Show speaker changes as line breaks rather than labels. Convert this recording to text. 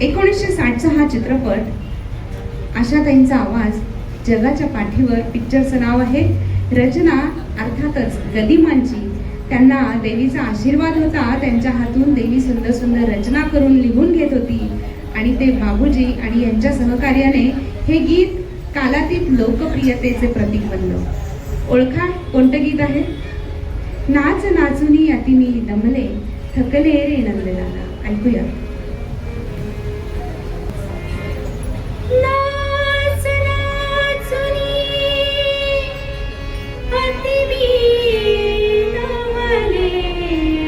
एकोणीसशे साठचा हा चित्रपट आशाताईंचा आवाज जगाच्या पाठीवर पिक्चरचं नाव आहे. रचना अर्थातच गदिमांची. त्यांना देवीचा आशीर्वाद होता. त्यांच्या हातून देवी सुंदर सुंदर रचना करून लिहून घेत होती. आणि ते बाबूजी आणि यांच्या सहकार्याने हे गीत कालातीत लोकप्रियतेचे प्रतीक बनलं. ओळखा कोणतं गीत आहे? नाच नाचुनी अति मी दमले थकले रे नंदलाला ऐकूया. Thank you.